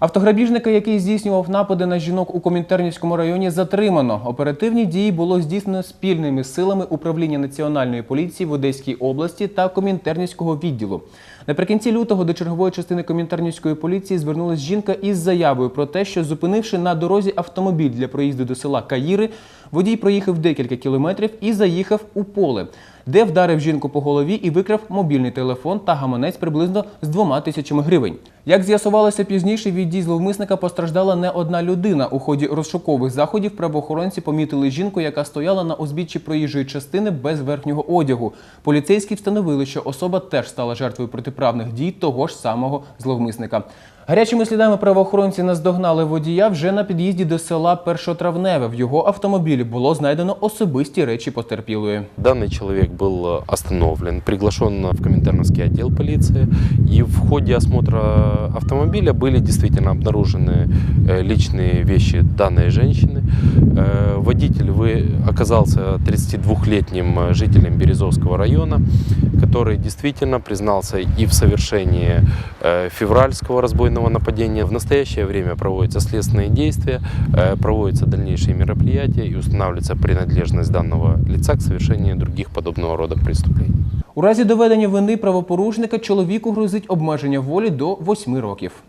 Автограбіжника, який здійснював напади на жінок у Комінтернівському районі, затримано. Оперативні дії було здійснено спільними силами управління національної поліції в Одеській області та Комінтернівського відділу. Наприкінці лютого до чергової частини Комінтернівської поліції звернулась жінка із заявою про те, що зупинивши на дорозі автомобіль для проїзду до села Каїри, водій проїхав декілька кілометрів і заїхав у поле, де вдарив жінку по голові і викрав мобільний телефон та гаманець приблизно з двома тисячами гривень. Як з'ясувалося пізніше, від дій зловмисника постраждала не одна людина. У ході розшукових заходів правоохоронці помітили жінку, яка стояла на узбіччі проїжджої частини без верхнього одягу. Поліцейські встановили, що особа теж стала жертвою протиправних дій того ж самого зловмисника. Гарячими слідами правоохоронці наздогнали водія вже на під'їзді до села Першотравневе. В його автомобілі було знайдено особисті речі потерпілої. Данный человек был э, остановлен, приглашен в Коминтерновский отдел полиции. И в ходе осмотра автомобиля были действительно обнаружены э, личные вещи данной женщины. Э, Водитель вы- оказался 32-летним э, жителем Березовского района, который действительно признался и в совершении февральского разбойного нападения. В настоящее время проводятся следственные действия, проводятся дальнейшие мероприятия и устанавливается принадлежность данного лица к совершению других подобного рода преступлений. У разі доведення вини правопорушника чоловіку грозить обмеження волі до 8 років.